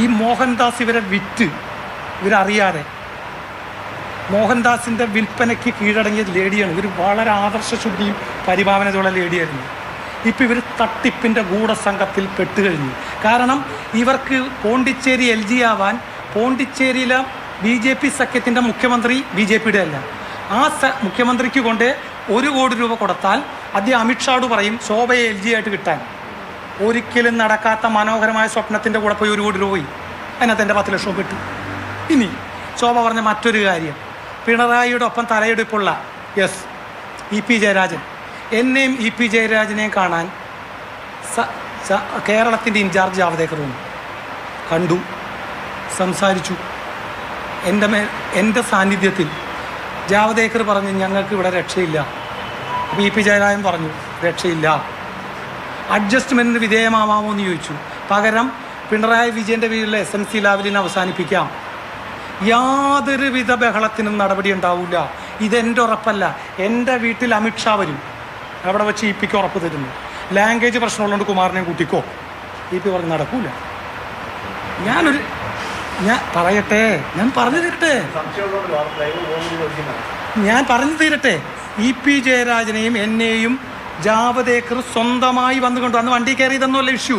ഈ മോഹൻദാസ് ഇവരെ വിറ്റ് ഇവരറിയാതെ. മോഹൻദാസിന്റെ വിൽപ്പനയ്ക്ക് കീഴടങ്ങിയ ലേഡിയാണ്. ഇവർ വളരെ ആദർശശുദ്ധിയും പരിഭാവനതയുള്ള ലേഡിയായിരുന്നു. ഇപ്പം ഇവർ തട്ടിപ്പിന്റെ ഗൂഢസംഘത്തിൽ പെട്ടുകഴിഞ്ഞു കാരണം ഇവർക്ക് പോണ്ടിച്ചേരി എൽ ജി ആവാൻ പോണ്ടിച്ചേരിയിലെ ബി ജെ പി സഖ്യത്തിന്റെ മുഖ്യമന്ത്രി ബി ജെ പിയുടെ അല്ല. ആ സ മുഖ്യമന്ത്രിക്ക് കൊണ്ട് ഒരു കോടി രൂപ കൊടുത്താൽ അദ്ദേഹം അമിത്ഷാട് പറയും ശോഭയെ എൽ ജി ആയിട്ട് കിട്ടാൻ. ഒരിക്കലും നടക്കാത്ത മനോഹരമായ സ്വപ്നത്തിന്റെ കൂടെ പോയി ഒരു കോടി രൂപ പോയി. അതിനകത്ത് എന്റെ പത്ത് ലക്ഷം കിട്ടി. ഇനി ശോഭ പറഞ്ഞ മറ്റൊരു കാര്യം. പിണറായിയുടെ ഒപ്പം തലയെടുപ്പുള്ള യെസ് ഇ പി ജയരാജൻ. എന്നെയും ഇ പി ജയരാജനെയും കാണാൻ കേരളത്തിന്റെ ഇൻചാർജ് ജാവദേക്കർ വന്നു. കണ്ടു സംസാരിച്ചു. എന്റെ മേൽ എന്റെ സാന്നിധ്യത്തിൽ ജാവദേക്കർ പറഞ്ഞു ഞങ്ങൾക്ക് ഇവിടെ രക്ഷയില്ല. അപ്പോൾ ഇ പി ജയരാജൻ പറഞ്ഞു രക്ഷയില്ല. അഡ്ജസ്റ്റ്മെന്റിന് വിധേയമാവാമോ എന്ന് ചോദിച്ചു. പകരം പിണറായി വിജയന്റെ വീട്ടിലെ എസ് എം സി ലാവലിനെ അവസാനിപ്പിക്കാം. യാതൊരുവിധ ബഹളത്തിനും നടപടി ഉണ്ടാവില്ല ഇതെന്റെ ഉറപ്പല്ല. എന്റെ വീട്ടിൽ അമിത്ഷാ വരും. അവിടെ വെച്ച് ഇ പിക്ക് ഉറപ്പ് തരുന്നു. ലാംഗ്വേജ് പ്രശ്നമുള്ളതുകൊണ്ട് കുമാറിനെ കൂട്ടിക്കോ. ഇ പി പറഞ്ഞ് നടക്കൂല. ഞാനൊരു ഞാൻ പറയട്ടെ. ഞാൻ പറഞ്ഞു തീരട്ടെ. ഞാൻ പറഞ്ഞു തീരട്ടെ. ഇ പി ജയരാജനെയും എന്നെയും ജാവദേക്കർ സ്വന്തമായി വന്നുകൊണ്ട് അന്ന് വണ്ടി കയറിയതെന്നുള്ള ഇഷ്യൂ.